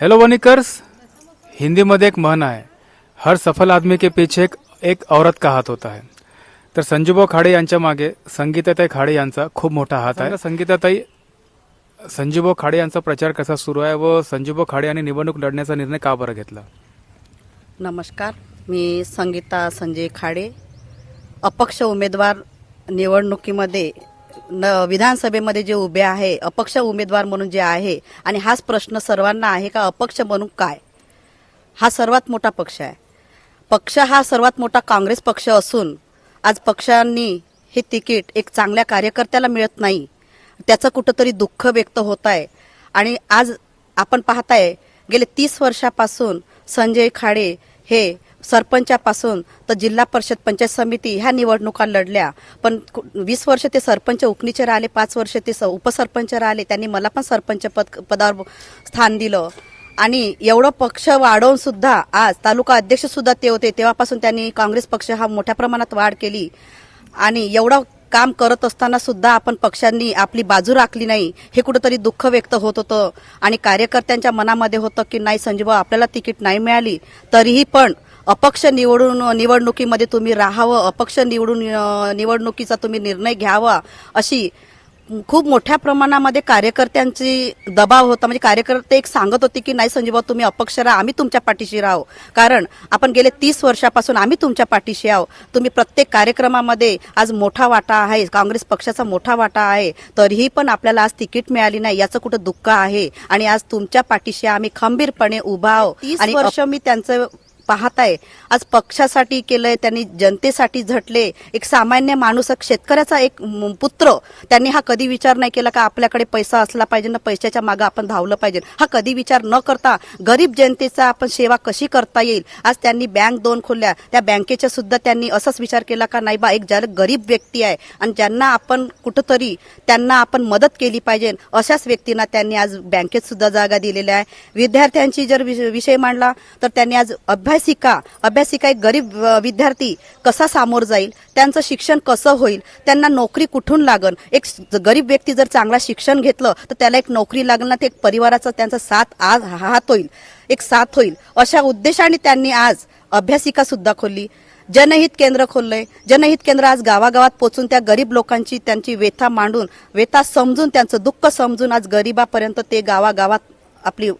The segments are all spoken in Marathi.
हेलो वनिकर्स हिंदीमध्ये एक म्हण आहे. हर सफल आदमी के पीछे एक एक औरत का हात होता है? तर संजूभाऊ खाडे यांच्या मागे संगीताताई खाडे यांचा खूप मोठा हात आहे. संगीताताई संजूभाऊ खाडे यांचा प्रचार कसा सुरू आहे व संजूभाऊ खाडे यांनी निवडणूक लढण्याचा निर्णय का बरं घेतला? नमस्कार. मी संगीता संजय खाडे अपक्ष उमेदवार निवडणुकीमध्ये न विधानसभेमध्ये जे उभे आहे अपक्ष उमेदवार म्हणून जे आहे आणि हाच प्रश्न सर्वांना आहे का अपक्ष म्हणून काय? हा सर्वात मोठा पक्ष आहे. पक्ष हा सर्वात मोठा काँग्रेस पक्ष असून आज पक्षांनी हे तिकीट एक चांगल्या कार्यकर्त्याला मिळत नाही. त्याचं कुठंतरी दुःख व्यक्त होत आहे आणि आज आपण पाहताय गेले तीस वर्षापासून संजय खाडे हे सरपंचापासून तर जिल्हा परिषद पंचायत समिती ह्या निवडणुका लढल्या. पण कु- वीस वर्ष ते सरपंच उकणीचे राहिले पाच वर्ष ते स- उपसरपंच राहिले त्यांनी मला पण सरपंच पद पदावर स्थान दिलं. आणि एवढं पक्ष वाढवून सुद्धा आज तालुका अध्यक्ष सुद्धा ते होते तेव्हापासून त्यांनी काँग्रेस पक्ष हा मोठ्या प्रमाणात वाढ केली. आणि एवढं काम करत असताना सुद्धा आपण पक्षांनी आपली बाजू राखली नाही हे कुठंतरी दुःख व्यक्त होत होतं. आणि कार्यकर्त्यांच्या मनामध्ये होतं की नाही संजीव आपल्याला तिकीट नाही मिळाली तरीही पण अपक्ष निवडून निवडणुकीमध्ये तुम्ही राहावं अपक्ष निवडून निवडणुकीचा तुम्ही निर्णय घ्यावा अशी खूप मोठ्या प्रमाणामध्ये कार्यकर्त्यांची दबाव होता. म्हणजे कार्यकर्ते एक सांगत होते की नाही संजीव तुम्ही अपक्ष राहा आम्ही तुमच्या पाठीशी राहू. कारण आपण गेले तीस वर्षापासून आम्ही तुमच्या पाठीशी आहो तुम्ही प्रत्येक कार्यक्रमामध्ये आज मोठा वाटा आहे काँग्रेस पक्षाचा मोठा वाटा आहे तरीही पण आपल्याला आज तिकीट मिळाली नाही याचं कुठं दुःख आहे? आणि आज तुमच्या पाठीशी आम्ही खंबीरपणे उभा आहोत. आणि वर्ष मी त्यांचं पाहताय. आज पक्षासाठी केलंय त्यांनी जनतेसाठी झटले. एक सामान्य माणूस एक शेतकऱ्याचा एक पुत्र त्यांनी हा कधी विचार नाही केला का आपल्याकडे पैसा असला पाहिजे ना पैशाच्या मागे आपण धावलं पाहिजे. हा कधी विचार न करता गरीब जनतेचा आपण सेवा कशी करता येईल? आज त्यांनी बँक दोन खोलल्या. त्या बँकेच्या सुद्धा त्यांनी असाच विचार केला का नाही बा एक ज्याला गरीब व्यक्ती आहे आणि ज्यांना आपण कुठंतरी त्यांना आपण मदत केली पाहिजे अशाच व्यक्तींना त्यांनी आज बँकेत सुद्धा जागा दिलेल्या आहे. विद्यार्थ्यांची जर विष- विषय मांडला तर त्यांनी आज अभ्यास अभ्यासिका अभ्यासिका एक गरीब विद्यार्थी कसा सामोर जाईल त्यांचं शिक्षण कसं होईल त्यांना नोकरी कुठून लागन? एक गरीब व्यक्ती जर चांगला शिक्षण घेतलं तर त्याला एक नोकरी लागल ना ते एक परिवाराचा त्यांचा साथ आज हात होईल एक साथ होईल. अशा उद्देशाने त्यांनी आज अभ्यासिका सुद्धा खोलली. जनहित केंद्र खोललंय. जनहित केंद्र आज गावागावात पोचून त्या गरीब लोकांची त्यांची व्यथा मांडून व्यथा समजून त्यांचं दुःख समजून आज गरिबापर्यंत ते गावागावात आपली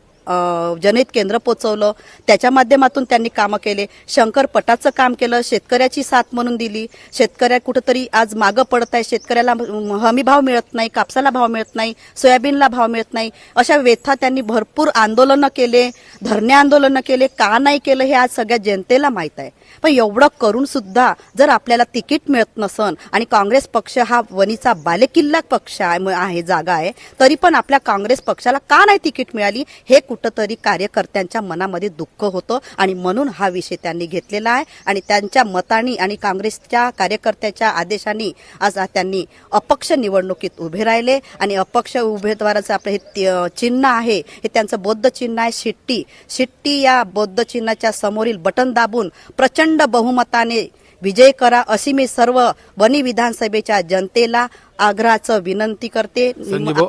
जनहित केंद्र पोचवलं. त्याच्या माध्यमातून त्यांनी कामं केले. शंकर पटाचं काम केलं शेतकऱ्याची साथ म्हणून दिली. शेतकऱ्या कुठंतरी आज मागं पडत आहे शेतकऱ्याला हमी भाव मिळत नाही कापसाला भाव मिळत नाही सोयाबीनला भाव मिळत नाही. अशा व्यथा त्यांनी भरपूर आंदोलनं केले धरणे आंदोलनं केले. का नाही केलं हे आज सगळ्या जनतेला माहीत आहे. पण एवढं करून सुद्धा जर आपल्याला तिकीट मिळत नसन आणि काँग्रेस पक्ष हा वणीचा बालेकिल्ला पक्ष आहे आहे जागा आहे तरी पण आपल्या काँग्रेस पक्षाला का नाही तिकीट मिळाली? हे कुठंतरी कार्यकर्त्यांच्या मनामध्ये दुःख होतं आणि म्हणून हा विषय त्यांनी घेतलेला आहे. आणि त्यांच्या मतानी आणि काँग्रेसच्या कार्यकर्त्याच्या आदेशाने आज त्यांनी अपक्ष निवडणुकीत उभे राहिले. आणि अपक्ष उमेदवाराचं आपलं हे चिन्ह आहे हे त्यांचं बौद्ध चिन्ह आहे शिट्टी. शिट्टी या बौद्ध चिन्हाच्या समोरील बटन दाबून प्रचंड बहुमताने विजय करा अशी मी सर्व वनी विधानसभेच्या जनतेला आग्रहाचं विनंती करते.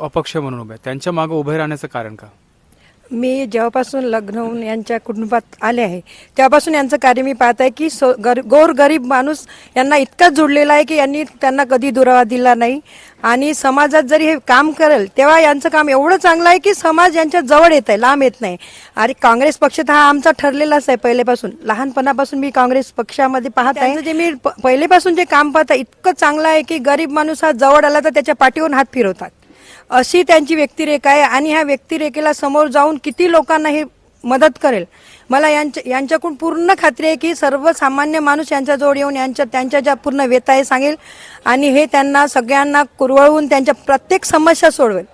अपक्ष म्हणून उभे. त्यांच्या मागे उभे राहण्याचं कारण का? मी जेव्हापासून लग्न होऊन यांच्या कुटुंबात आले आहे तेव्हापासून यांचं कार्य मी पाहत आहे की सो गर गोर गरीब माणूस यांना इतका जोडलेला आहे की यांनी त्यांना कधी दुरावा दिला नाही. आणि समाजात जरी हे काम करेल तेव्हा यांचं काम एवढं चांगलं आहे की समाज यांच्या जवळ येत आहे लांब येत नाही. आणि काँग्रेस पक्ष तर हा आमचा ठरलेलाच आहे पहिल्यापासून लहानपणापासून मी काँग्रेस पक्षामध्ये पाहत आहे. जे मी पहिलेपासून जे काम पाहत इतकं चांगलं आहे की गरीब माणूस हा जवळ आला तर त्याच्या पाठीवरून हात फिरवतात. अशी त्यांची व्यक्तिरेखा आहे आणि ह्या व्यक्तिरेखेला समोर जाऊन किती लोकांना हे मदत करेल? मला यांच्या यांच्याकडून पूर्ण खात्री आहे की सर्वसामान्य माणूस यांच्याजवळ येऊन यांच्या त्यांच्या ज्या पूर्ण व्यथा आहे सांगेल. आणि हे त्यांना सगळ्यांना कुरवळून त्यांच्या प्रत्येक समस्या सोडवेल.